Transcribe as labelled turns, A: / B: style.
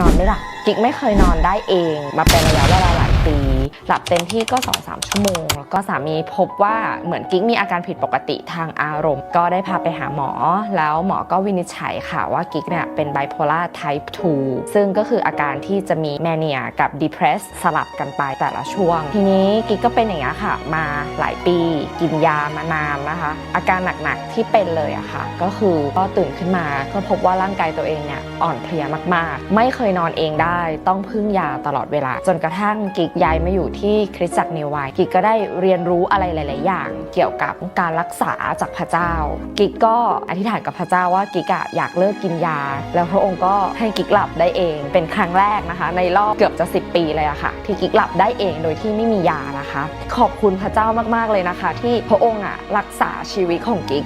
A: นอนไม่หลับกิ๊กไม่เคยนอนได้เอง มาเป็นระยะเวลา หลับเต็มที่ก็2อสชั่วโมง แล้วก็สามีพบว่าเหมือนกิ๊กมีอาการผิดปกติทางอารมณ์ ก็ได้พาไปหาหมอ แล้วหมอก็วินิจฉัยค่ะว่ากิ๊กเนี่ยเป็นไบโพล่า type 2ซึ่งก็คืออาการที่จะมีแมเนียกับ depress สลับกันไปแต่ละช่วง ทีนี้กิ๊กก็เป็นอย่างนี้ค่ะ มาหลายปี กินยามานานนะคะ อาการหนักๆที่เป็นเลยอะค่ะ ก็คือก็ตื่นขึ้นมาก็พบว่าร่างกายตัวเองเนี่ยอ่อนเพลียมากๆ ไม่เคยนอนเองได้ต้องพึ่งยาตลอดเวลา จนกระทั่งกิ๊กย้ายมาอยู่ที่คริสตจักรเนวายกิกก็ได้เรียนรู้อะไรหลาย ๆ อย่าง เกี่ยวกับการรักษาจากพระเจ้า กิกก็อธิษฐานกับพระเจ้าว่ากิกอะอยากเลิกกินยา แล้วพระองค์ก็ให้กิกหลับได้เองเป็นครั้งแรกนะคะ ในรอบเกือบจะ 10 ปีเลยอะค่ะ ที่กิกหลับได้เองโดยที่ไม่มียานะคะ ขอบคุณพระเจ้ามาก ๆ เลยนะคะ ที่พระองค์อะรักษาชีวิตของกิก